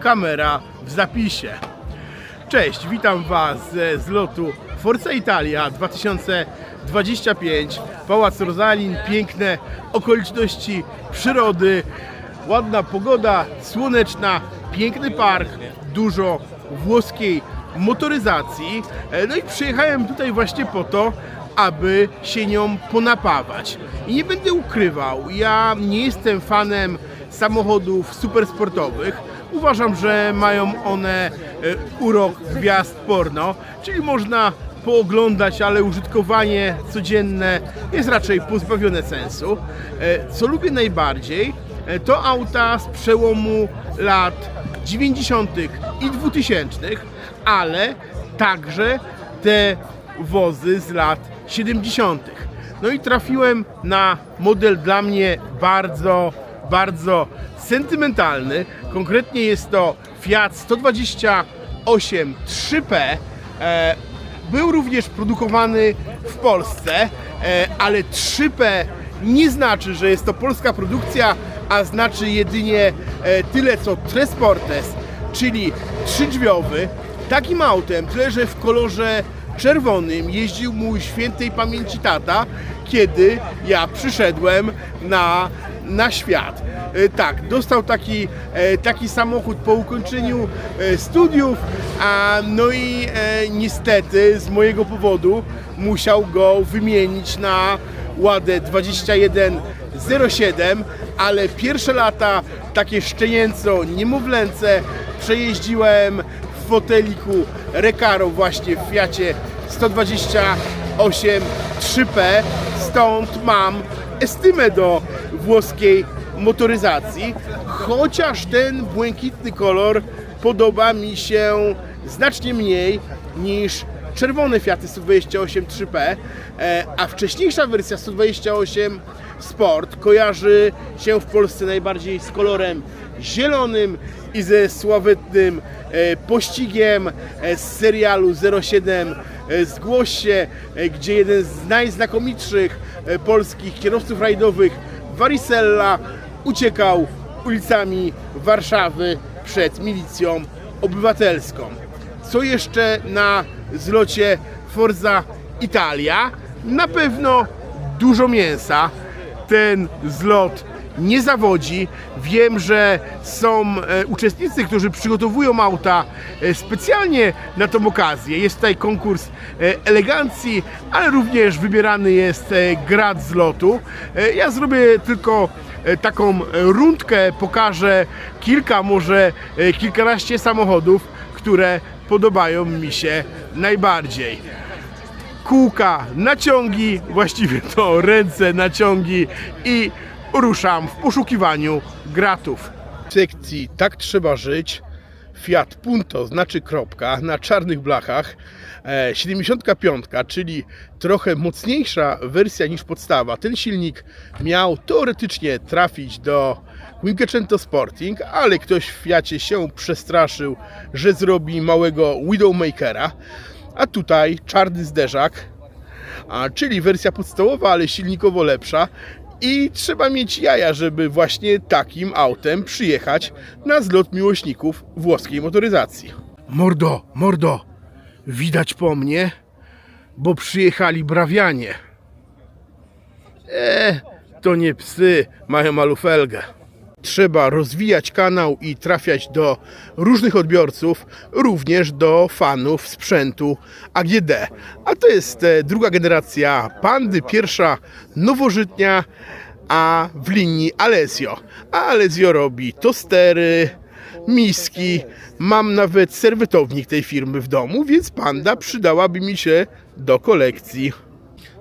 kamera w zapisie. Cześć, witam Was ze zlotu Forza Italia 2025. Pałac Rosalin, piękne okoliczności przyrody, ładna pogoda, słoneczna, piękny park, dużo włoskiej motoryzacji. E, No i przyjechałem tutaj właśnie po to, aby się nią ponapawać. I nie będę ukrywał, ja nie jestem fanem samochodów supersportowych. Uważam, że mają one e, urok gwiazd porno, czyli można pooglądać, ale użytkowanie codzienne jest raczej pozbawione sensu. E, Co lubię najbardziej, e, to auta z przełomu lat 90. i 2000, ale także te wozy z lat 70. No i trafiłem na model dla mnie bardzo, bardzo sentymentalny. Konkretnie jest to Fiat 128 3P. E, Był również produkowany w Polsce, e, ale 3P nie znaczy, że jest to polska produkcja, a znaczy jedynie e, tyle co Tresportes, czyli trzydrzwiowy. Takim autem, tyle że w kolorze czerwonym jeździł mój świętej pamięci tata, kiedy ja przyszedłem na, na świat. E, Tak, dostał taki, e, taki samochód po ukończeniu e, studiów, a no i niestety z mojego powodu musiał go wymienić na Ładę 2107, ale pierwsze lata takie szczenięco, niemowlęce przejeździłem w foteliku Recaro właśnie w Fiacie 128 3P, stąd mam estymę do włoskiej motoryzacji, chociaż ten błękitny kolor podoba mi się znacznie mniej niż czerwone Fiaty 128 3P, e, a wcześniejsza wersja 128 Sport kojarzy się w Polsce najbardziej z kolorem zielonym i ze sławetnym e, pościgiem e, z serialu 07 e, Zgłoś się, gdzie jeden z najznakomitszych polskich kierowców rajdowych Varisella uciekał ulicami Warszawy przed milicją obywatelską. Co jeszcze na zlocie Forza Italia? Na pewno dużo mięsa. Ten zlot nie zawodzi. Wiem, że są e, uczestnicy, którzy przygotowują auta e, specjalnie na tą okazję. Jest tutaj konkurs e, elegancji, ale również wybierany jest grad zlotu. Ja zrobię tylko taką rundkę, pokażę kilka, może e, kilkanaście samochodów, które podobają mi się najbardziej kółka, naciągi, właściwie to ręce, naciągi i ruszam w poszukiwaniu gratów. W sekcji Tak trzeba żyć Fiat Punto znaczy kropka na czarnych blachach. E, 75, czyli trochę mocniejsza wersja niż podstawa. Ten silnik miał teoretycznie trafić do Quinquecento Sporting, ale ktoś w Fiacie się przestraszył, że zrobi małego Widowmakera. A tutaj czarny zderzak, a, czyli wersja podstawowa, ale silnikowo lepsza. I trzeba mieć jaja, żeby właśnie takim autem przyjechać na zlot miłośników włoskiej motoryzacji. Mordo, mordo, widać po mnie, bo przyjechali brawianie. E, to nie psy, mają malufelgę. Trzeba rozwijać kanał i trafiać do różnych odbiorców, również do fanów sprzętu AGD. A to jest e, druga generacja Pandy, pierwsza nowożytnia, a w linii Alessio. A Alessio robi tostery, miski, mam nawet serwetownik tej firmy w domu, więc Panda przydałaby mi się do kolekcji.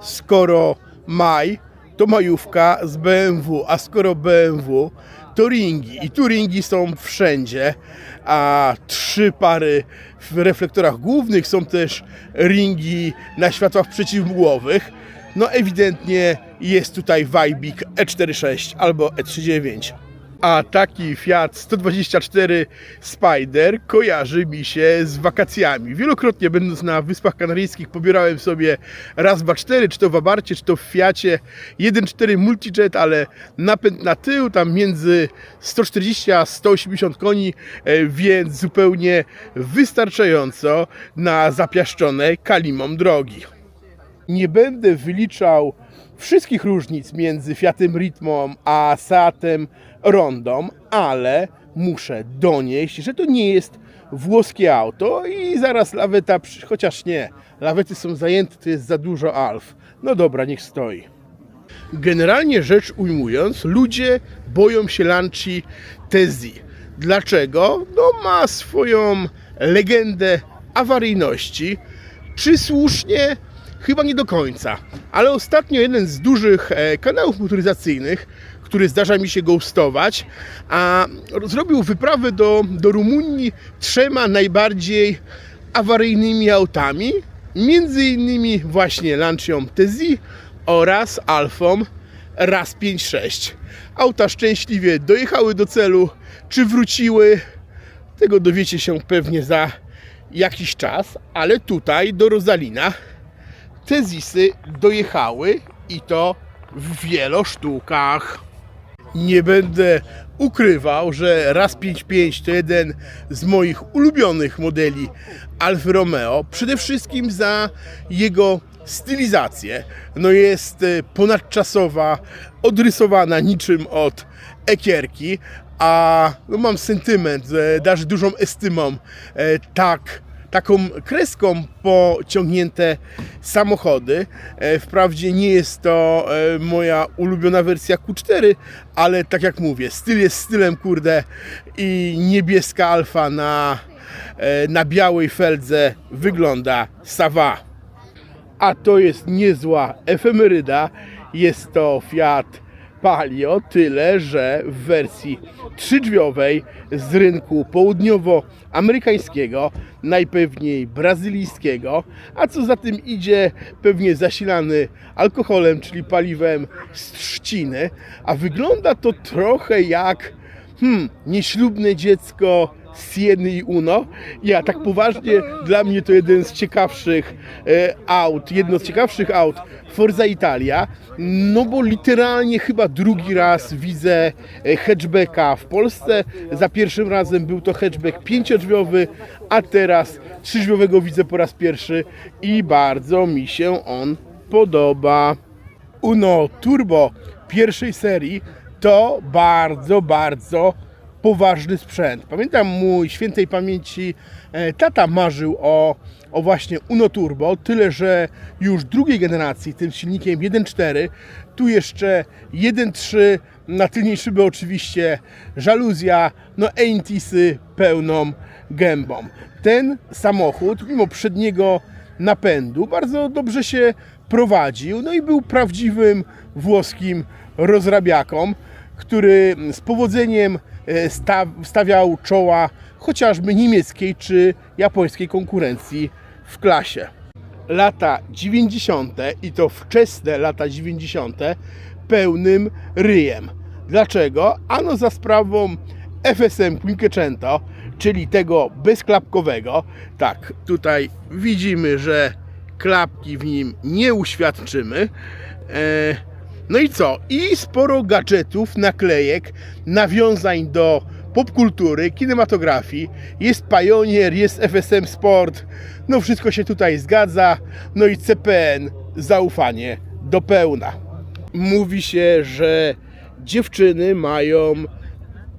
Skoro maj, to majówka z BMW, a skoro BMW, to ringi. I tu ringi są wszędzie, a trzy pary w reflektorach głównych są też ringi na światłach przeciwmgłowych. No ewidentnie jest tutaj Vibik E46 albo E39. A taki Fiat 124 Spider kojarzy mi się z wakacjami. Wielokrotnie będąc na Wyspach Kanaryjskich pobierałem sobie raz 2.4, czy to w Abarcie, czy to w Fiacie 1.4 Multijet, ale napęd na tył, tam między 140 a 180 koni, e, więc zupełnie wystarczająco na zapiaszczone kalimą drogi nie będę wyliczał wszystkich różnic między Fiatem Ritmą a Seatem Rondą, ale muszę donieść, że to nie jest włoskie auto i zaraz laweta, chociaż nie, lawety są zajęte, to jest za dużo alf. No dobra, niech stoi. Generalnie rzecz ujmując, ludzie boją się Lanci Tezzi. Dlaczego? No ma swoją legendę awaryjności. Czy słusznie? Chyba nie do końca. Ale ostatnio jeden z dużych e, kanałów motoryzacyjnych, który zdarza mi się ghostować, a zrobił wyprawę do, do Rumunii trzema najbardziej awaryjnymi autami, między innymi właśnie Lancią Tezzi oraz Alfą RAS 56. Auta szczęśliwie dojechały do celu, czy wróciły, tego dowiecie się pewnie za jakiś czas, ale tutaj do Rosalina te zisy dojechały i to w wielu sztukach. Nie będę ukrywał, że RAS 55 to jeden z moich ulubionych modeli Alfa Romeo. Przede wszystkim za jego stylizację. No jest e, ponadczasowa, odrysowana niczym od ekierki, a no mam sentyment, darzy dużą estymą e, tak taką kreską pociągnięte samochody. E, Wprawdzie nie jest to e, moja ulubiona wersja Q4, ale tak jak mówię, styl jest stylem, kurde, i niebieska alfa na, e, na białej feldze wygląda sawa. A to jest niezła efemeryda. Jest to Fiat Palio, tyle że w wersji trzydrzwiowej z rynku południowoamerykańskiego, najpewniej brazylijskiego, a co za tym idzie, pewnie zasilany alkoholem, czyli paliwem z trzciny, a wygląda to trochę jak hmm, nieślubne dziecko Sieny i Uno. Ja tak poważnie, dla mnie to jeden z ciekawszych e, aut, jedno z ciekawszych aut Forza Italia, no bo literalnie chyba drugi raz widzę e, hatchbacka w Polsce. Za pierwszym razem był to hatchback pięciodrzwiowy, a teraz trzydrzwiowego widzę po raz pierwszy i bardzo mi się on podoba. Uno Turbo pierwszej serii to bardzo, bardzo poważny sprzęt. Pamiętam mój świętej pamięci e, tata marzył o, o właśnie Uno Turbo, tyle że już drugiej generacji tym silnikiem 1.4, tu jeszcze 1.3 na tylnej szyby oczywiście żaluzja, no Aintisy pełną gębą. Ten samochód, mimo przedniego napędu, bardzo dobrze się prowadził, no i był prawdziwym włoskim rozrabiaką, który z powodzeniem e, sta- stawiał czoła chociażby niemieckiej czy japońskiej konkurencji w klasie. Lata 90. i to wczesne lata 90. pełnym ryjem. Dlaczego? Ano za sprawą FSM Quinquecento, czyli tego bezklapkowego. Tak, tutaj widzimy, że klapki w nim nie uświadczymy. E, no i co? I sporo gadżetów, naklejek, nawiązań do popkultury, kinematografii. Jest Pioneer, jest FSM Sport. No wszystko się tutaj zgadza. No i CPN, zaufanie do pełna. Mówi się, że dziewczyny mają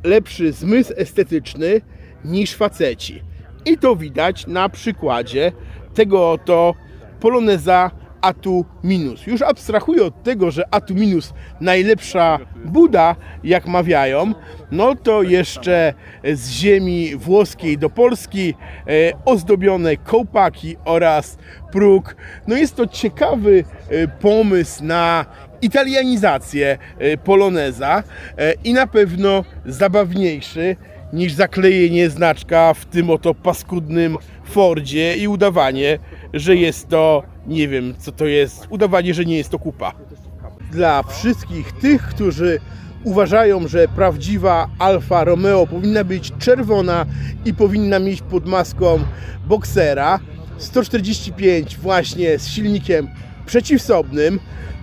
lepszy zmysł estetyczny niż faceci. I to widać na przykładzie tego oto Poloneza Atu Minus. Już abstrahuję od tego, że Atu Minus najlepsza Buda, jak mawiają, no to jeszcze z ziemi włoskiej do Polski e, ozdobione kołpaki oraz próg. No jest to ciekawy e, pomysł na italianizację e, poloneza i na pewno zabawniejszy niż zaklejenie znaczka w tym oto paskudnym Fordzie i udawanie, że jest to, nie wiem co to jest, udawanie, że nie jest to kupa. Dla wszystkich tych, którzy uważają, że prawdziwa Alfa Romeo powinna być czerwona i powinna mieć pod maską boksera. 145 właśnie z silnikiem przeciwsobnym.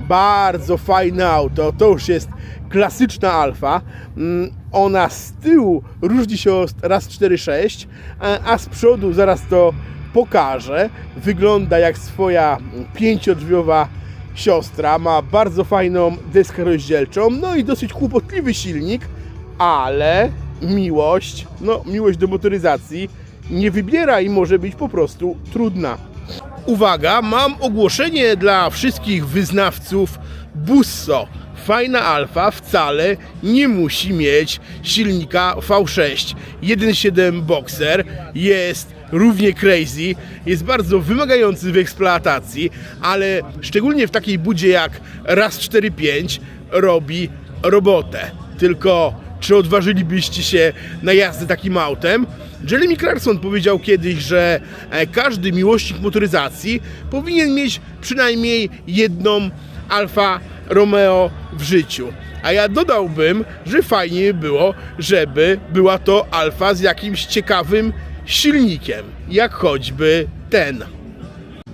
Bardzo fajne auto. To już jest klasyczna Alfa. Ona z tyłu różni się od raz 4.6, a- a z przodu zaraz to pokażę. Wygląda jak swoja pięciodrzwiowa siostra. Ma bardzo fajną deskę rozdzielczą, no i dosyć kłopotliwy silnik, ale miłość, no miłość do motoryzacji nie wybiera i może być po prostu trudna. Uwaga, mam ogłoszenie dla wszystkich wyznawców Busso. Fajna Alfa wcale nie musi mieć silnika V6. 1.7 Boxer jest równie crazy, jest bardzo wymagający w eksploatacji, ale szczególnie w takiej budzie jak RAS 4.5 robi robotę. Tylko czy odważylibyście się na jazdę takim autem? Jeremy Clarkson powiedział kiedyś, że e, każdy miłośnik motoryzacji powinien mieć przynajmniej jedną Alfa Romeo w życiu. A ja dodałbym, że fajnie by było, żeby była to Alfa z jakimś ciekawym silnikiem, jak choćby ten.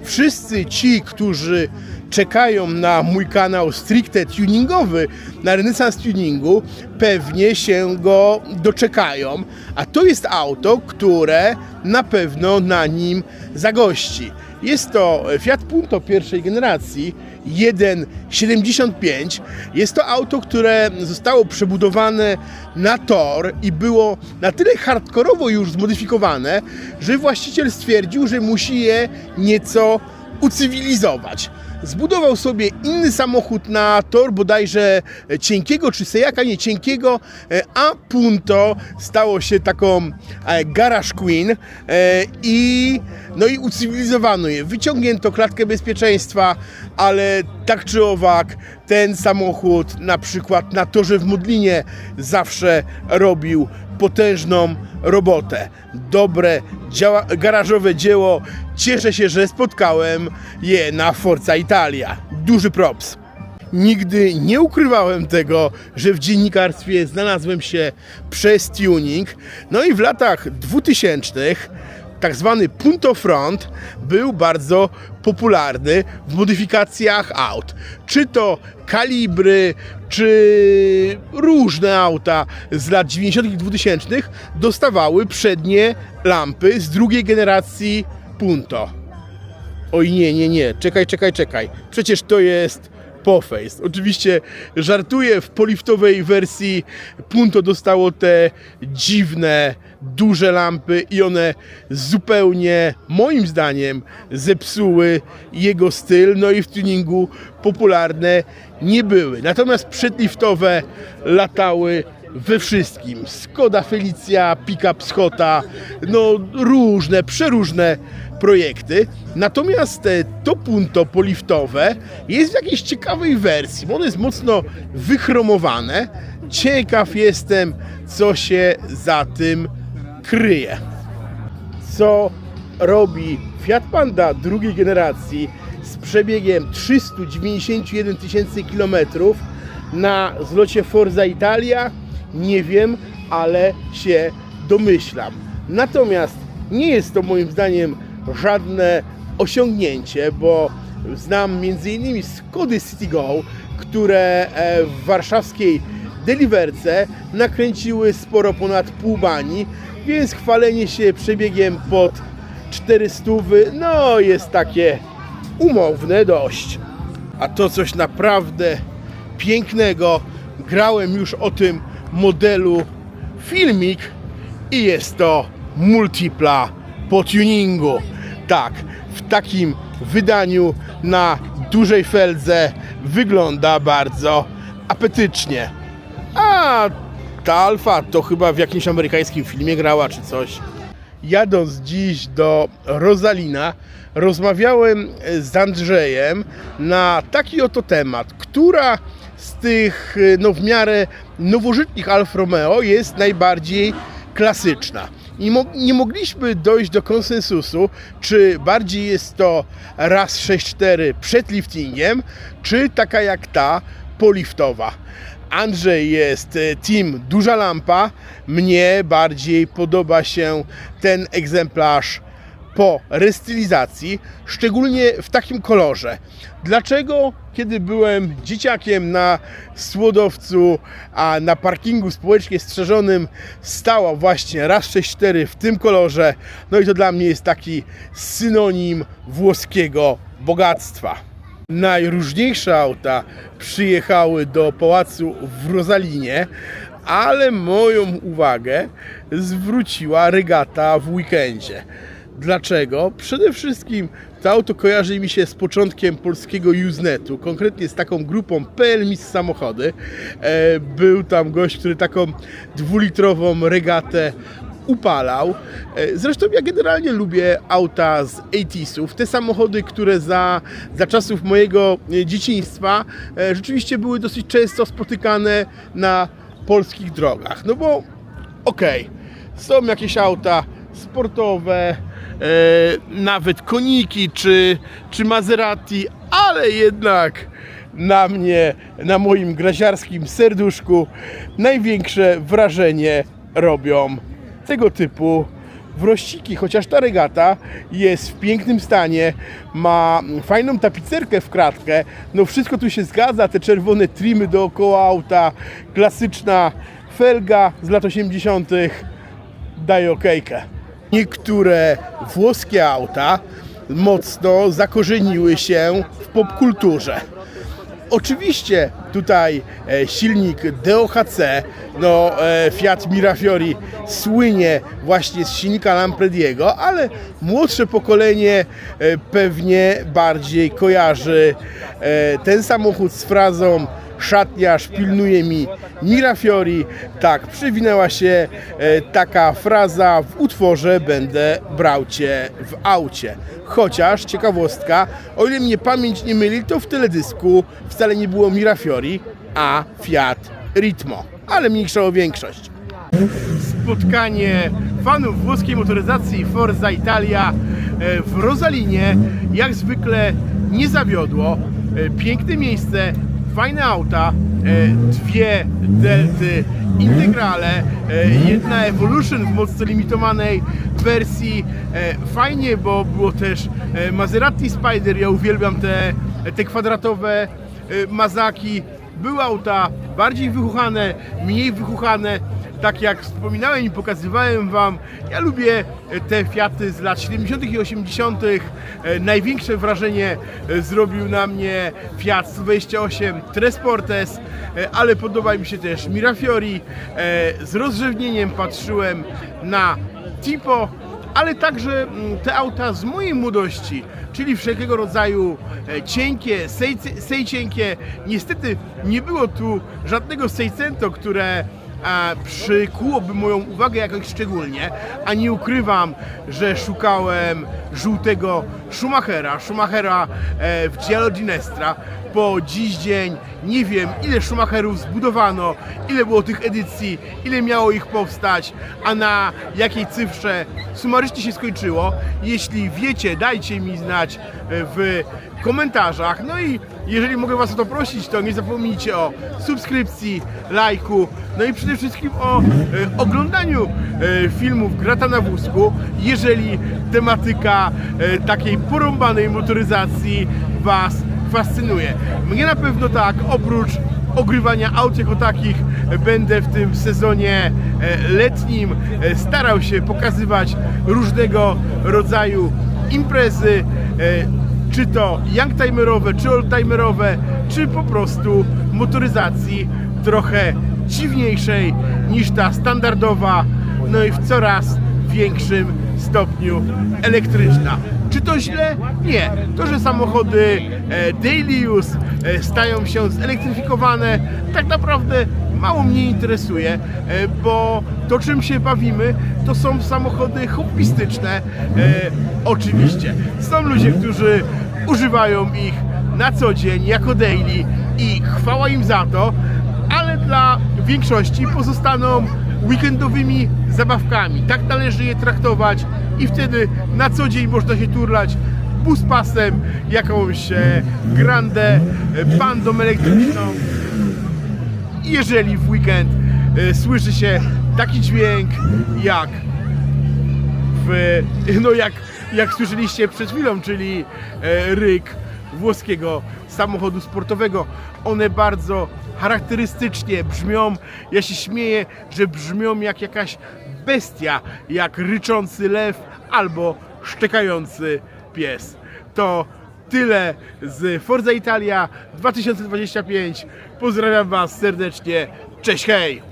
Wszyscy ci, którzy czekają na mój kanał stricte tuningowy, na renesans tuningu, pewnie się go doczekają. A to jest auto, które na pewno na nim zagości. Jest to Fiat Punto pierwszej generacji 1.75. Jest to auto, które zostało przebudowane na tor i było na tyle hardkorowo już zmodyfikowane, że właściciel stwierdził, że musi je nieco ucywilizować. Zbudował sobie inny samochód na tor, bodajże cienkiego czy sejaka, nie cienkiego, e, a Punto stało się taką e, garage queen e, i no i ucywilizowano je. Wyciągnięto klatkę bezpieczeństwa, ale tak czy owak ten samochód na przykład na torze w Modlinie zawsze robił potężną robotę. Dobre, działa, garażowe dzieło. Cieszę się, że spotkałem je na Forza Italia. Duży props. Nigdy nie ukrywałem tego, że w dziennikarstwie znalazłem się przez tuning. No i w latach 2000 tak zwany Punto Front był bardzo popularny w modyfikacjach aut. Czy to kalibry, czy różne auta z lat 90. i 2000 dostawały przednie lampy z drugiej generacji Punto. Oj nie, nie, nie, czekaj, czekaj, czekaj. Przecież to jest Oczywiście żartuję, w poliftowej wersji Punto dostało te dziwne, duże lampy i one zupełnie, moim zdaniem, zepsuły jego styl, no i w tuningu popularne nie były. Natomiast przedliftowe latały we wszystkim. Skoda Felicia, Pickup Scotta, no różne, przeróżne projekty. Natomiast e, to punto poliftowe jest w jakiejś ciekawej wersji, bo ono jest mocno wychromowane. Ciekaw jestem, co się za tym kryje. Co robi Fiat Panda drugiej generacji z przebiegiem 391 tysięcy kilometrów na zlocie Forza Italia? Nie wiem, ale się domyślam. Natomiast nie jest to moim zdaniem żadne osiągnięcie, bo znam m.in. Skody Citigo, które e, w warszawskiej Deliverce nakręciły sporo ponad pół bani, więc chwalenie się przebiegiem pod 400 no jest takie umowne dość. A to coś naprawdę pięknego. Grałem już o tym modelu filmik i jest to multipla po tuningu. Tak, w takim wydaniu na dużej feldze wygląda bardzo apetycznie. A ta Alfa to chyba w jakimś amerykańskim filmie grała czy coś. Jadąc dziś do Rosalina, rozmawiałem z Andrzejem na taki oto temat, która z tych no, w miarę nowożytnych Alfa Romeo jest najbardziej klasyczna. I mo- nie mogliśmy dojść do konsensusu, czy bardziej jest to RAS 6.4 przed liftingiem, czy taka jak ta poliftowa. Andrzej jest e, team Duża Lampa. Mnie bardziej podoba się ten egzemplarz po restylizacji, szczególnie w takim kolorze. Dlaczego, kiedy byłem dzieciakiem na Słodowcu, a na parkingu społecznie strzeżonym stała właśnie RAS 64 w tym kolorze, no i to dla mnie jest taki synonim włoskiego bogactwa. Najróżniejsze auta przyjechały do pałacu w Rosalinie, ale moją uwagę zwróciła regata w weekendzie. Dlaczego? Przede wszystkim to auto kojarzy mi się z początkiem polskiego Usenetu, konkretnie z taką grupą PL Miss Samochody. E, Był tam gość, który taką dwulitrową regatę upalał. E, Zresztą ja generalnie lubię auta z 80sów, te samochody, które za, za czasów mojego e, dzieciństwa rzeczywiście były dosyć często spotykane na polskich drogach. No bo okej, są jakieś auta sportowe, nawet koniki czy, czy Maserati, ale jednak na mnie, na moim graziarskim serduszku największe wrażenie robią tego typu wrościki, chociaż ta regata jest w pięknym stanie, ma fajną tapicerkę w kratkę, no wszystko tu się zgadza, te czerwone trimy dookoła auta, klasyczna felga z lat 80 daje okejkę. Niektóre włoskie auta mocno zakorzeniły się w popkulturze. Oczywiście tutaj e, silnik DOHC, no e, Fiat Mirafiori słynie właśnie z silnika Lamprediego, ale młodsze pokolenie e, pewnie bardziej kojarzy ten samochód z frazą szatniarz pilnuje mi Mirafiori. Tak, przywinęła się e, taka fraza w utworze Będę brał cię w aucie. Chociaż, ciekawostka, o ile mnie pamięć nie myli, to w teledysku wcale nie było Mirafiori, a Fiat Ritmo. Ale mniejsza o większość. Spotkanie fanów włoskiej motoryzacji Forza Italia e, w Rosalinie jak zwykle nie zawiodło. E, Piękne miejsce, fajne auta, e, dwie Delty Integrale, e, jedna Evolution w mocno limitowanej wersji. E, Fajnie, bo było też Maserati Spider, ja uwielbiam te, te kwadratowe Mazaki. Były auta bardziej wychuchane, mniej wychuchane, tak jak wspominałem i pokazywałem Wam, ja lubię e, te Fiaty z lat 70. i 80. E, Największe wrażenie e, zrobił na mnie Fiat 128 Tresportes, ale podoba mi się też Mirafiori. Z rozrzewnieniem patrzyłem na Tipo, ale także te auta z mojej młodości, czyli wszelkiego rodzaju cienkie, sej- sejcienkie. Niestety nie było tu żadnego Seicento, które e, przykułoby moją uwagę jakoś szczególnie, a nie ukrywam, że szukałem żółtego Schumachera, Schumachera e, w Giallo Ginestra. Po dziś dzień nie wiem ile Schumacherów zbudowano, ile było tych edycji, ile miało ich powstać, a na jakiej cyfrze sumarycznie się skończyło. Jeśli wiecie, dajcie mi znać e, w komentarzach. No i jeżeli mogę Was o to prosić, to nie zapomnijcie o subskrypcji, lajku, no i przede wszystkim o e, oglądaniu e, filmów Grata na wózku, jeżeli tematyka e, takiej porąbanej motoryzacji Was fascynuje. Mnie na pewno tak, oprócz ogrywania aut jako takich, będę w tym sezonie e, letnim e, starał się pokazywać różnego rodzaju imprezy, e, czy to youngtimerowe, czy oldtimerowe, czy po prostu motoryzacji trochę dziwniejszej niż ta standardowa, no i w coraz większym stopniu elektryczna. Czy to źle? Nie. To, że samochody e, daily use e, stają się zelektryfikowane, tak naprawdę mało mnie interesuje, e, bo to czym się bawimy, to są samochody hobbystyczne. Oczywiście. Są ludzie, którzy używają ich na co dzień jako daily i chwała im za to, ale dla większości pozostaną weekendowymi zabawkami. Tak należy je traktować i wtedy na co dzień można się turlać buspasem, jakąś e, grandę, e, bandą elektryczną jeżeli w weekend e, słyszy się taki dźwięk jak w, no jak, jak słyszeliście przed chwilą, czyli e, ryk włoskiego samochodu sportowego. One bardzo charakterystycznie brzmią. Ja się śmieję, że brzmią jak jakaś bestia, jak ryczący lew albo szczekający pies. To tyle z Forza Italia 2025. Pozdrawiam Was serdecznie. Cześć, hej!